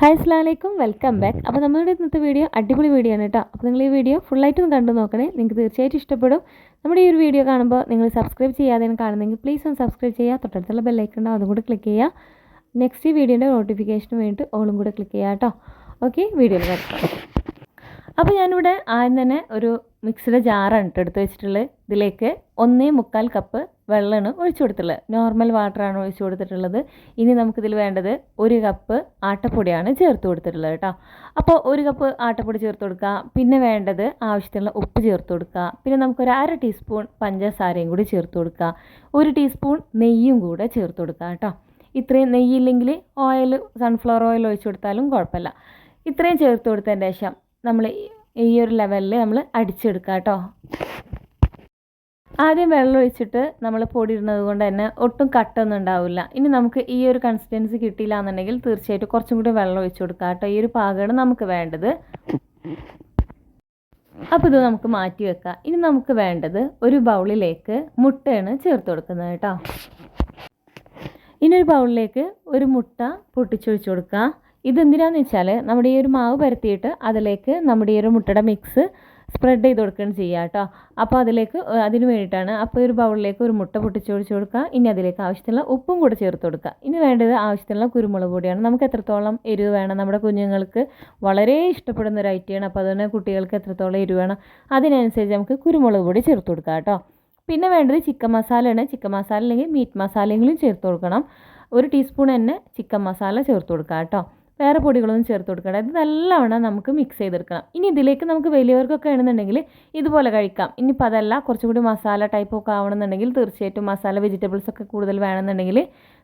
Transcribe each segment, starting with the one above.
Hi അസ്ലാമലൈക്കും welcome back അപ്പോൾ നമ്മുടെ ഇന്നത്തെ വീഡിയോ അടിപൊളി വീഡിയോ ആണ് കേട്ടോ അപ്പോൾ നിങ്ങൾ ഈ വീഡിയോ ഫുള്ളായിട്ട് ഒന്ന് കണ്ടു നോക്കണേ. നിങ്ങൾക്ക് തീർച്ചയായിട്ടും ഇഷ്ടപ്പെടും. നമ്മുടെ ഈ ഒരു വീഡിയോ കാണുമ്പോൾ നിങ്ങൾ സബ്സ്ക്രൈബ് ചെയ്യാതെ കാണുന്നെങ്കിൽ പ്ലീസ് ഒന്ന് സബ്സ്ക്രൈബ് ചെയ്യുക. തൊട്ടടുത്തുള്ള ബെല്ലൈക്കൺ ഉണ്ടാവും അതും കൂടെ ക്ലിക്ക് ചെയ്യുക. നെക്സ്റ്റ് വീഡിയോന്റെ നോട്ടിഫിക്കേഷന് വേണ്ടിയിട്ട് ഓളും കൂടെ ക്ലിക്ക് ചെയ്യുക കേട്ടോ ഓക്കെ വീഡിയോയിൽ അപ്പോൾ ഞാനിവിടെ ആദ്യം തന്നെ ഒരു മിക്സിയുടെ ജാറാണ് കേട്ടോ എടുത്ത് വെച്ചിട്ടുള്ളത്. ഇതിലേക്ക് ഒന്നേ മുക്കാൽ കപ്പ് വെള്ളമാണ് ഒഴിച്ചു കൊടുത്തിട്ടുള്ളത്. നോർമൽ വാട്ടറാണ് ഒഴിച്ചു കൊടുത്തിട്ടുള്ളത്. ഇനി നമുക്കിതിൽ വേണ്ടത് ഒരു കപ്പ് ആട്ടപ്പൊടിയാണ് ചേർത്ത് കൊടുത്തിട്ടുള്ളത് കേട്ടോ. അപ്പോൾ ഒരു കപ്പ് ആട്ടപ്പൊടി ചേർത്ത് കൊടുക്കുക. പിന്നെ വേണ്ടത് ആവശ്യത്തിനുള്ള ഉപ്പ് ചേർത്ത് കൊടുക്കുക. പിന്നെ നമുക്കൊരു അര ടീസ്പൂൺ പഞ്ചസാരയും കൂടി ചേർത്ത് കൊടുക്കുക. ഒരു ടീസ്പൂൺ നെയ്യും കൂടെ ചേർത്ത് കൊടുക്കുക കേട്ടോ. ഇത്രയും നെയ്യില്ലെങ്കിൽ ഓയിൽ സൺഫ്ലവർ ഓയിൽ ഒഴിച്ചു കൊടുത്താലും കുഴപ്പമില്ല. ഇത്രയും ചേർത്ത് കൊടുത്തതിന്റെ ശേഷം നമ്മൾ ഈ ഒരു ലെവലിൽ നമ്മൾ അടിച്ചെടുക്കുക കേട്ടോ. ആദ്യം വെള്ളം ഒഴിച്ചിട്ട് നമ്മൾ പൊടി ഇടുന്നത് കൊണ്ട് തന്നെ ഒട്ടും കട്ടൊന്നും ഉണ്ടാവില്ല. ഇനി നമുക്ക് ഈ ഒരു കൺസിസ്റ്റൻസി കിട്ടിയില്ല എന്നുണ്ടെങ്കിൽ തീർച്ചയായിട്ടും കുറച്ചും കൂടി വെള്ളം ഒഴിച്ചു കൊടുക്കുക കേട്ടോ. ഈ ഒരു പാകമാണ് നമുക്ക് വേണ്ടത്. അപ്പോൾ ഇത് നമുക്ക് മാറ്റി വെക്കാം ഇനി നമുക്ക് വേണ്ടത് ഒരു ബൗളിലേക്ക് മുട്ടയാണ് ചേർത്ത് കൊടുക്കുന്നത് കേട്ടോ. ഇനി ഒരു ബൗളിലേക്ക് ഒരു മുട്ട പൊട്ടിച്ചൊഴിച്ചു കൊടുക്കുക. ഇതെന്തിനാന്ന് വെച്ചാൽ നമ്മുടെ ഈ ഒരു മാവ് പരത്തിയിട്ട് അതിലേക്ക് നമ്മുടെ ഈ ഒരു മുട്ടയുടെ മിക്സ് സ്പ്രെഡ് ചെയ്ത് കൊടുക്കുകയാണ് ചെയ്യുക കേട്ടോ. അപ്പോൾ അതിലേക്ക് അതിന് വേണ്ടിയിട്ടാണ് അപ്പോൾ ഒരു ബൗളിലേക്ക് ഒരു മുട്ട പൊട്ടിച്ചൊഴിച്ച് കൊടുക്കുക. ഇനി അതിലേക്ക് ആവശ്യത്തിനുള്ള ഉപ്പും കൂടെ ചേർത്ത് കൊടുക്കുക. ഇനി വേണ്ടത് ആവശ്യത്തിനുള്ള കുരുമുളക് പൊടിയാണ്. നമുക്ക് എത്രത്തോളം എരിവ് വേണം? നമ്മുടെ കുഞ്ഞുങ്ങൾക്ക് വളരെ ഇഷ്ടപ്പെടുന്ന ഒരു ഐറ്റമാണ് അപ്പോൾ അതുതന്നെ കുട്ടികൾക്ക് എത്രത്തോളം എരിവ് വേണം? അതിനനുസരിച്ച് നമുക്ക് കുരുമുളക് പൊടി ചേർത്ത് കൊടുക്കാം കേട്ടോ. പിന്നെ വേണ്ടത് ചിക്കൻ മസാലയാണ്. ചിക്കൻ മസാല അല്ലെങ്കിൽ മീറ്റ് മസാലയെങ്കിലും ചേർത്ത് കൊടുക്കണം. ഒരു ടീസ്പൂൺ തന്നെ ചിക്കൻ മസാല ചേർത്ത് കൊടുക്കുക കേട്ടോ. വേറെ പൊടികളൊന്നും ചേർത്ത് കൊടുക്കണം ഇത് നല്ലവണ്ണം നമുക്ക് മിക്സ് ചെയ്തെടുക്കണം. ഇനി ഇതിലേക്ക് നമുക്ക് വലിയവർക്കൊക്കെ ആണെന്നുണ്ടെങ്കിൽ ഇതുപോലെ കഴിക്കാം. ഇനിയിപ്പോൾ അതല്ല കുറച്ചും കൂടി മസാല ടൈപ്പൊക്കെ ആവണമെന്നുണ്ടെങ്കിൽ തീർച്ചയായിട്ടും മസാല വെജിറ്റബിൾസ് ഒക്കെ കൂടുതൽ വേണമെന്നുണ്ടെങ്കിൽ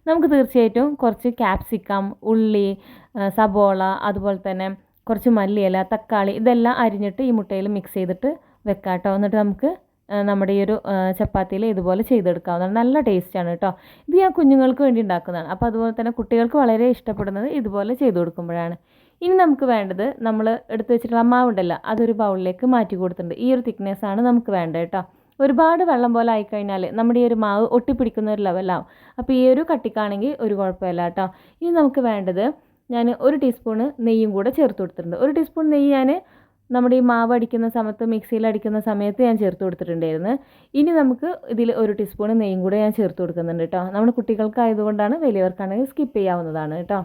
നമുക്ക് തീർച്ചയായിട്ടും കുറച്ച് ക്യാപ്സിക്കം ഉള്ളി സബോള അതുപോലെ തന്നെ കുറച്ച് മല്ലിയില തക്കാളി ഇതെല്ലാം അരിഞ്ഞിട്ട് ഈ മുട്ടയിൽ മിക്സ് ചെയ്തിട്ട് വെക്കാം കേട്ടോ എന്നിട്ട് നമുക്ക് നമ്മുടെ ഈ ഒരു ചപ്പാത്തിയിൽ ഇതുപോലെ ചെയ്തെടുക്കാവുന്നതാണ്. നല്ല ടേസ്റ്റാണ് കേട്ടോ ഇത് ഞാൻ കുഞ്ഞുങ്ങൾക്ക് വേണ്ടി ഉണ്ടാക്കുന്നതാണ്. അപ്പോൾ അതുപോലെ തന്നെ കുട്ടികൾക്ക് വളരെ ഇഷ്ടപ്പെടുന്നത് ഇതുപോലെ ചെയ്തു കൊടുക്കുമ്പോഴാണ്. ഇനി നമുക്ക് വേണ്ടത് നമ്മൾ എടുത്തു വെച്ചിട്ടുള്ള മാവുണ്ടല്ലോ അതൊരു ബൗളിലേക്ക് മാറ്റി കൊടുത്തിട്ടുണ്ട്. ഈ ഒരു തിക്നെസ് ആണ് നമുക്ക് വേണ്ടത് കേട്ടോ ഒരുപാട് വെള്ളം പോലെ ആയിക്കഴിഞ്ഞാൽ നമ്മുടെ ഈ ഒരു മാവ് ഒട്ടിപ്പിടിക്കുന്ന ഒരു ലെവലാവും അപ്പോൾ ഈ ഒരു കട്ടിക്കാണെങ്കിൽ ഒരു കുഴപ്പമില്ല കേട്ടോ ഇനി നമുക്ക് വേണ്ടത് ഞാൻ ഒരു ടീസ്പൂണ് നെയ്യും കൂടെ ചേർത്ത് കൊടുത്തിട്ടുണ്ട്. ഒരു ടീസ്പൂൺ നെയ്യ് ഞാൻ നമ്മുടെ ഈ മാവ് അടിക്കുന്ന സമയത്ത് മിക്സിയിൽ അടിക്കുന്ന സമയത്ത് ഞാൻ ചേർത്ത് കൊടുത്തിട്ടുണ്ടായിരുന്നു. ഇനി നമുക്ക് ഇതിൽ ഒരു ടീസ്പൂൺ നെയ്യും കൂടെ ഞാൻ ചേർത്ത് കൊടുക്കുന്നുണ്ട് കേട്ടോ നമ്മുടെ കുട്ടികൾക്കായതുകൊണ്ടാണ് വലിയവർക്കാണെങ്കിൽ സ്കിപ്പ് ചെയ്യാവുന്നതാണ് കേട്ടോ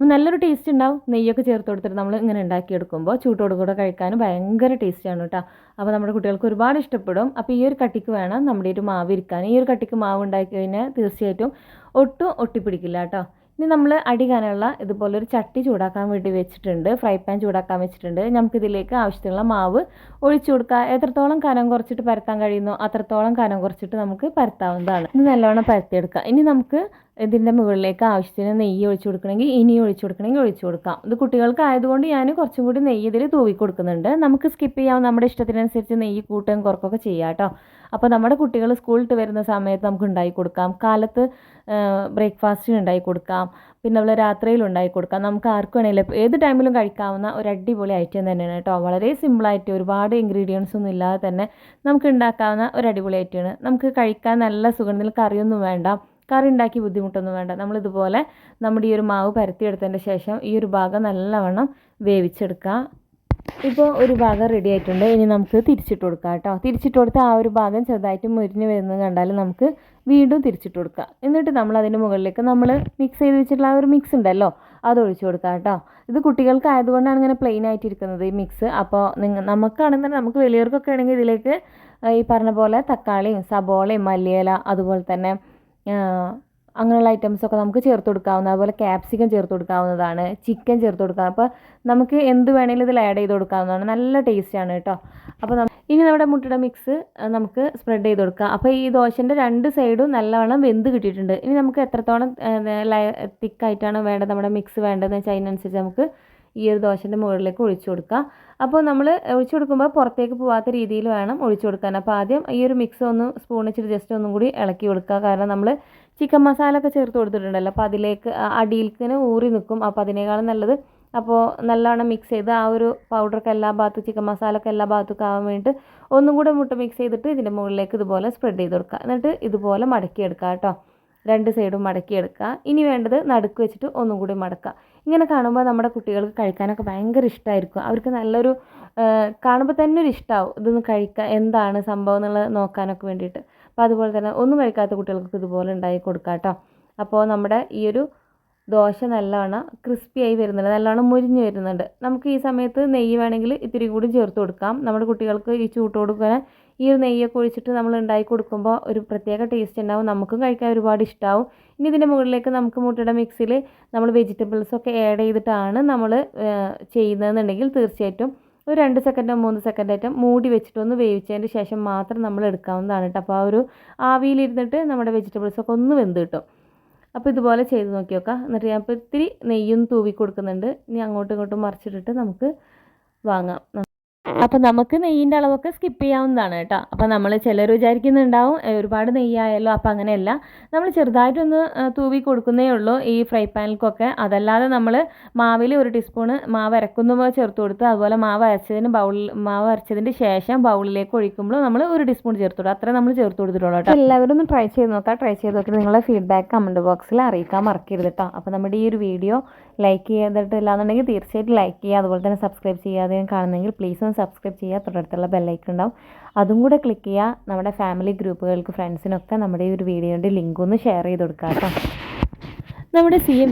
നല്ലൊരു ടേസ്റ്റ് ഉണ്ടാവും. നെയ്യൊക്കെ ചേർത്ത് കൊടുത്തിട്ട് നമ്മൾ ഇങ്ങനെ ഉണ്ടാക്കിയെടുക്കുമ്പോൾ ചൂട്ടോട് കൂടെ കഴിക്കാൻ ഭയങ്കര ടേസ്റ്റാണ് കേട്ടോ അപ്പോൾ നമ്മുടെ കുട്ടികൾക്ക് ഒരുപാട് ഇഷ്ടപ്പെടും. അപ്പോൾ ഈ ഒരു കട്ടിക്ക് വേണം നമ്മുടെ ഒരു മാവ് ഇരിക്കാൻ. ഈ ഒരു കട്ടിക്ക് മാവ് ഉണ്ടാക്കി കഴിഞ്ഞാൽ തീർച്ചയായിട്ടും ഒട്ടും ഒട്ടിപ്പിടിക്കില്ല കേട്ടോ ഇനി നമ്മൾ അടി ഇതുപോലൊരു ചട്ടി ചൂടാക്കാൻ വേണ്ടി വെച്ചിട്ടുണ്ട്. ഫ്രൈ പാൻ ചൂടാക്കാൻ വെച്ചിട്ടുണ്ട്. നമുക്കിതിലേക്ക് ആവശ്യത്തിനുള്ള മാവ് ഒഴിച്ചു കൊടുക്കുക എത്രത്തോളം കനം കുറച്ചിട്ട് പരത്താൻ കഴിയുന്നോ അത്രത്തോളം കനം കുറച്ചിട്ട് നമുക്ക് പരത്താവുന്നതാണ്. ഇത് നല്ലവണ്ണം പരത്തിയെടുക്കുക ഇനി നമുക്ക് ഇതിന്റെ മുകളിലേക്ക് ആവശ്യത്തിന് നെയ്യ് ഒഴിച്ചു കൊടുക്കണമെങ്കിൽ ഇനി ഒഴിച്ചു കൊടുക്കണമെങ്കിൽ ഒഴിച്ചു കൊടുക്കാം. ഇത് കുട്ടികൾക്ക് ആയതുകൊണ്ട് ഞാൻ കുറച്ചും കൂടി നെയ്യ് ഇതിൽ തൂവി കൊടുക്കുന്നുണ്ട് നമുക്ക് സ്കിപ്പ് ചെയ്യാം നമ്മുടെ ഇഷ്ടത്തിനനുസരിച്ച് നെയ്യ് കൂട്ടുകയും കുറക്കൊക്കെ ചെയ്യാം കേട്ടോ. അപ്പോൾ നമ്മുടെ കുട്ടികൾ സ്കൂളിൽ വരുന്ന സമയത്ത് നമുക്ക് ഉണ്ടാക്കി കൊടുക്കാം. കാലത്ത് ബ്രേക്ക്ഫാസ്റ്റിന് ഉണ്ടാക്കി കൊടുക്കാം. പിന്നെ അതുപോലെ രാത്രിയിൽ ഉണ്ടാക്കി കൊടുക്കാം. നമുക്ക് ആർക്കും വേണമെങ്കിലും ഏത് ടൈമിലും കഴിക്കാവുന്ന ഒരു അടിപൊളി ഐറ്റം തന്നെയാണ് കേട്ടോ. വളരെ സിമ്പിളായിട്ട് ഒരുപാട് ഇൻഗ്രീഡിയൻസ് ഒന്നും ഇല്ലാതെ തന്നെ നമുക്ക് ഉണ്ടാക്കാവുന്ന ഒരു അടിപൊളി ഐറ്റമാണ് നമുക്ക് കഴിക്കാൻ നല്ല സുഗന്ധത്തിൽ കറിയൊന്നും വേണ്ട. കറി ഉണ്ടാക്കി ബുദ്ധിമുട്ടൊന്നും വേണ്ട. നമ്മളിതുപോലെ നമ്മുടെ ഈ ഒരു മാവ് പരത്തിയെടുത്തതിന്റെ ശേഷം ഈ ഒരു ഭാഗം നല്ലവണ്ണം വേവിച്ചെടുക്കുക. ഇപ്പോൾ ഒരു ഭാഗം റെഡി ആയിട്ടുണ്ട്. ഇനി നമുക്ക് തിരിച്ചിട്ട് കൊടുക്കാം കേട്ടോ. തിരിച്ചിട്ട് കൊടുത്ത് ആ ഒരു ഭാഗം ചെറുതായിട്ട് മുരിഞ്ഞ് വരുന്നത് കണ്ടാൽ നമുക്ക് വീണ്ടും തിരിച്ചിട്ട് കൊടുക്കുക എന്നിട്ട് നമ്മൾ അതിന്റെ മുകളിലേക്ക് നമ്മൾ മിക്സ് ചെയ്ത് വെച്ചിട്ടുള്ള ആ ഒരു മിക്സ് ഉണ്ടല്ലോ അത് ഒഴിച്ചു കൊടുക്കുക കേട്ടോ. ഇത് കുട്ടികൾക്ക് ആയതുകൊണ്ടാണ് ഇങ്ങനെ പ്ലെയിൻ ആയിട്ടിരിക്കുന്നത് ഈ മിക്സ് അപ്പോൾ നിങ്ങൾ നമുക്കാണെന്നുണ്ടെങ്കിൽ നമുക്ക് വലിയവർക്കൊക്കെ ആണെങ്കിൽ ഇതിലേക്ക് ഈ പറഞ്ഞ പോലെ തക്കാളിയും സബോളയും മല്ലിയില അതുപോലെ തന്നെ അങ്ങനെയുള്ള ഐറ്റംസൊക്കെ നമുക്ക് ചേർത്ത് കൊടുക്കാവുന്ന അതുപോലെ ക്യാപ്സിക്കം ചേർത്ത് കൊടുക്കാവുന്നതാണ് ചിക്കൻ ചേർത്ത് കൊടുക്കാം അപ്പോൾ നമുക്ക് എന്ത് വേണമെങ്കിലും ഇതിൽ ആഡ് ചെയ്ത് കൊടുക്കാവുന്നതാണ്. നല്ല ടേസ്റ്റാണ് കേട്ടോ. അപ്പോൾ ഇനി നമ്മുടെ മുട്ടയുടെ മിക്സ് നമുക്ക് സ്പ്രെഡ് ചെയ്ത് കൊടുക്കാം. അപ്പോൾ ഈ ദോശന്റെ രണ്ട് സൈഡും നല്ലവണ്ണം വെന്ത് കിട്ടിയിട്ടുണ്ട്. ഇനി നമുക്ക് എത്രത്തോളം തിക്കായിട്ടാണ് വേണ്ടത് നമ്മുടെ മിക്സ് വേണ്ടതെന്ന് വെച്ചാൽ അതിനനുസരിച്ച് നമുക്ക് ഈ ഒരു ദോശന്റെ മുകളിലേക്ക് ഒഴിച്ചു കൊടുക്കുക. അപ്പോൾ നമ്മൾ ഒഴിച്ചു കൊടുക്കുമ്പോൾ പുറത്തേക്ക് പോവാത്ത രീതിയിൽ വേണം ഒഴിച്ചു കൊടുക്കാൻ. അപ്പോൾ ആദ്യം ഈ ഒരു മിക്സ് ഒന്ന് സ്പൂൺ വെച്ചിട്ട് ജസ്റ്റ് ഒന്നും കൂടി ഇളക്കി കൊടുക്കുക. കാരണം നമ്മൾ ചിക്കൻ മസാല ഒക്കെ ചേർത്ത് കൊടുത്തിട്ടുണ്ടല്ലോ. അപ്പോൾ അതിലേക്ക് അടിയിൽക്കിന് ഊറി നിൽക്കും. അപ്പോൾ അതിനേക്കാളും നല്ലത് അപ്പോൾ നല്ലവണ്ണം മിക്സ് ചെയ്ത് ആ ഒരു പൗഡറൊക്കെ എല്ലാ ഭാഗത്തും ചിക്കൻ മസാല ഒക്കെ എല്ലാ ഭാഗത്തും ആവാൻ വേണ്ടിയിട്ട് ഒന്നും കൂടെ മുട്ട മിക്സ് ചെയ്തിട്ട് ഇതിന്റെ മുകളിലേക്ക് ഇതുപോലെ സ്പ്രെഡ് ചെയ്ത് കൊടുക്കുക. എന്നിട്ട് ഇതുപോലെ മടക്കിയെടുക്കുക കേട്ടോ. രണ്ട് സൈഡും മടക്കിയെടുക്കുക. ഇനി വേണ്ടത് നടുക്ക് വെച്ചിട്ട് ഒന്നും കൂടി മടക്കുക. ഇങ്ങനെ കാണുമ്പോൾ നമ്മുടെ കുട്ടികൾക്ക് കഴിക്കാനൊക്കെ ഭയങ്കര ഇഷ്ടമായിരിക്കും അവർക്ക് നല്ലൊരു കാണുമ്പോൾ തന്നെ ഒരു ഇഷ്ടമാവും ഇതൊന്ന് കഴിക്കാൻ എന്താണ് സംഭവം എന്നുള്ളത് നോക്കാനൊക്കെ വേണ്ടിയിട്ട്. അപ്പോൾ അതുപോലെ തന്നെ ഒന്നും കഴിക്കാത്ത കുട്ടികൾക്ക് ഇതുപോലെ ഉണ്ടാക്കി കൊടുക്കാം കേട്ടോ അപ്പോൾ നമ്മുടെ ഈ ഒരു ദോശ നല്ലവണ്ണം ക്രിസ്പി ആയി വരുന്നുണ്ട്. നല്ലവണ്ണം മുരിഞ്ഞ് വരുന്നുണ്ട്. നമുക്ക് ഈ സമയത്ത് നെയ്യ് വേണമെങ്കിൽ ഇത്തിരി കൂടി ചേർത്ത് കൊടുക്കാം. നമ്മുടെ കുട്ടികൾക്ക് ഈ ചൂട്ട് കൊടുക്കാൻ ഈ ഒരു നെയ്യൊക്കെ ഒഴിച്ചിട്ട് നമ്മൾ ഉണ്ടാക്കി കൊടുക്കുമ്പോൾ ഒരു പ്രത്യേക ടേസ്റ്റ് ഉണ്ടാവും. നമുക്കും കഴിക്കാൻ ഒരുപാട് ഇഷ്ടമാവും ഇനി ഇതിന്റെ മുകളിലേക്ക് നമുക്ക് മുട്ടയുടെ മിക്സിൽ നമ്മൾ വെജിറ്റബിൾസൊക്കെ ആഡ് ചെയ്തിട്ടാണ് നമ്മൾ ചെയ്യുന്നതെന്നുണ്ടെങ്കിൽ തീർച്ചയായിട്ടും ഒരു രണ്ട് സെക്കൻഡോ മൂന്ന് സെക്കൻഡോ ആയിട്ട് മൂടി വെച്ചിട്ടൊന്ന് വേവിച്ചതിന് ശേഷം മാത്രം നമ്മൾ എടുക്കാവുന്നതാണ് കേട്ടോ. അപ്പോൾ ആ ഒരു ആവിയിലിരുന്നിട്ട് നമ്മുടെ വെജിറ്റബിൾസൊക്കെ ഒന്ന് വെന്ത് കിട്ടും. അപ്പോൾ ഇതുപോലെ ചെയ്ത് നോക്കി നോക്കാം. എന്നിട്ട് ഞാൻ ഇപ്പോൾ ഇത്തിരി നെയ്യും തൂവി കൊടുക്കുന്നുണ്ട്. ഇനി അങ്ങോട്ടും ഇങ്ങോട്ടും മറിച്ചിട്ടിട്ട് നമുക്ക് വാങ്ങാം. അപ്പോൾ നമുക്ക് നെയ്യിന്റെ അളവൊക്കെ സ്കിപ്പ് ചെയ്യാവുന്നതാണ് കേട്ടോ. അപ്പോൾ നമ്മൾ ചിലർ വിചാരിക്കുന്നുണ്ടാവും ഒരുപാട് നെയ്യായാലോ അപ്പോൾ അങ്ങനെയല്ല. നമ്മൾ ചെറുതായിട്ടൊന്ന് തൂവി കൊടുക്കുന്നേ ഉള്ളൂ ഈ ഫ്രൈ പാനിൽക്കൊക്കെ അതല്ലാതെ നമ്മൾ മാവിൽ ഒരു ടീസ്പൂണ് മാവ് അരക്കുമ്പോൾ ചേർത്ത് കൊടുത്ത് അതുപോലെ മാവ് അരച്ചതിന് ബൗളിൽ മാവ് അരച്ചതിന് ശേഷം ബൗളിലേക്ക് ഒഴിക്കുമ്പോൾ നമ്മൾ ഒരു ടീസ്പൂൺ ചേർത്ത് കൊടുക്കും. അത്രേ നമ്മൾ ചേർത്ത് കൊടുത്തിട്ടുള്ളൂ കേട്ടോ. എല്ലാവരും ഒന്ന് ട്രൈ ചെയ്ത് നോക്കാം. ട്രൈ ചെയ്ത് നോക്കിയിട്ട് നിങ്ങളുടെ ഫീഡ്ബാക്ക് കമന്റ് ബോക്സിൽ അറിയിക്കാൻ മറക്കരുത് കേട്ടോ. അപ്പോൾ നമ്മുടെ ഈ ഒരു വീഡിയോ ലൈക്ക് ചെയ്തിട്ടില്ല എന്നുണ്ടെങ്കിൽ തീർച്ചയായിട്ടും ലൈക്ക് ചെയ്യുക. അതുപോലെ തന്നെ സബ്സ്ക്രൈബ് ചെയ്യാതെ കാണുന്നെങ്കിൽ പ്ലീസ് ഒന്ന് സബ്സ്ക്രൈബ് ചെയ്യുക. തൊട്ടടുത്തുള്ള ബെല്ലൈക്കൺ ഉണ്ടാവും. അതും കൂടെ ക്ലിക്ക് ചെയ്യുക. നമ്മുടെ ഫാമിലി ഗ്രൂപ്പുകൾക്ക് ഫ്രണ്ട്സിനൊക്കെ നമ്മുടെ ഈ ഒരു വീഡിയോന്റെ ലിങ്ക് ഒന്ന് ഷെയർ ചെയ്ത് കൊടുക്കുക കേട്ടോ നമ്മുടെ സി എം